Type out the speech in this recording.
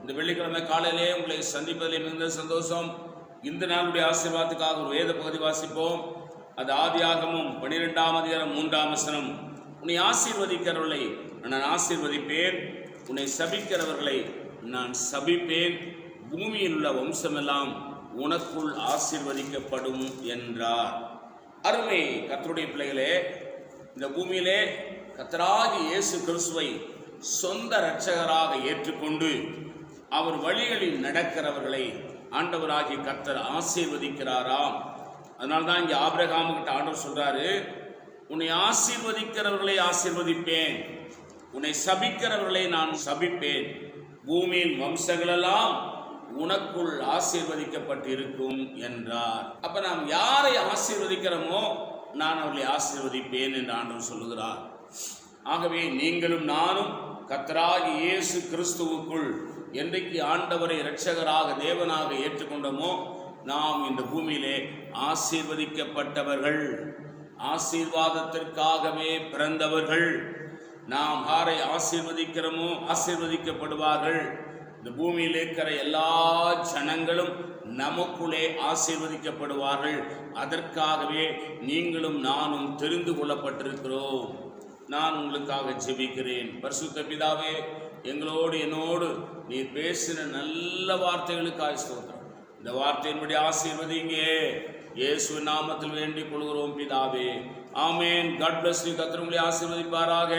இந்த வெள்ளிக்கிழமை காலையிலே உங்களை சந்திப்பதில் மிகுந்த சந்தோஷம். இந்த நாளுடைய ஆசீர்வாதத்துக்காக ஒரு வேத பகுதி வாசிப்போம். அது ஆதியாகமும் பனிரெண்டாம் அதிகாரம் மூன்றாம் வசனம். உன்னை ஆசீர்வதிக்கிறவர்களை நான் ஆசீர்வதிப்பேன். உன்னை சபிக்கிறவர்களை நான் சபிப்பேன். பூமியில் உள்ள வம்சமெல்லாம் உனக்குள் ஆசீர்வதிக்கப்படும் என்றார். அருமை கத்தருடைய பிள்ளைகளே இந்த பூமியிலே கத்தராகி இயேசு கிறிஸ்துவை சொந்த இரட்சகராக ஏற்றுக்கொண்டு அவர் வழிகளில் நடக்கிறவர்களை ஆண்டவராகிய கர்த்தர் ஆசீர்வதிக்கிறாராம். அதனால்தான் இங்கே ஆபிரகாமுக்கிட்ட ஆண்டவர் சொல்றாரு உன்னை ஆசீர்வதிக்கிறவர்களை ஆசீர்வதிப்பேன். உன்னை சபிக்கிறவர்களை நான் சபிப்பேன். பூமியின் வம்சங்களெல்லாம் உனக்குள் ஆசீர்வதிக்கப்பட்டு இருக்கும் என்றார். அப்ப நாம் யாரை ஆசீர்வதிக்கிறோமோ நான் அவர்களை ஆசீர்வதிப்பேன் என்று ஆண்டவர் சொல்லுகிறார். ஆகவே நீங்களும் நானும் கத்தராகி இயேசு கிறிஸ்துவுக்குள் என்றைக்கு ஆண்டவரை இரட்சகராக தேவனாக ஏற்றுக்கொண்டோமோ நாம் இந்த பூமியிலே ஆசீர்வதிக்கப்பட்டவர்கள். ஆசீர்வாதத்திற்காகவே பிறந்தவர்கள். நாம் யாரை ஆசீர்வதிக்கிறோமோ ஆசீர்வதிக்கப்படுவார்கள். இந்த பூமியில் இருக்கிற எல்லா ஜனங்களும் நமக்குள்ளே ஆசீர்வதிக்கப்படுவார்கள். அதற்காகவே நீங்களும் நானும் தெரிந்து கொள்ளப்பட்டிருக்கிறோம். நான் உங்களுக்காக ஜெபிக்கிறேன். பரிசுத்த பிதாவே எங்களோடு என்னோடு நீ பேசின நல்ல வார்த்தைகளுக்காக ஸ்தோத்திரம். இந்த வார்த்தையின்படி ஆசீர்வதிங்க இயேசு நாமத்தில் வேண்டிக் கொள்கிறோம் பிதாவே. ஆமேன். காட் பிளஸ் நீ கத்திரங்களை ஆசீர்வதிப்பாராக.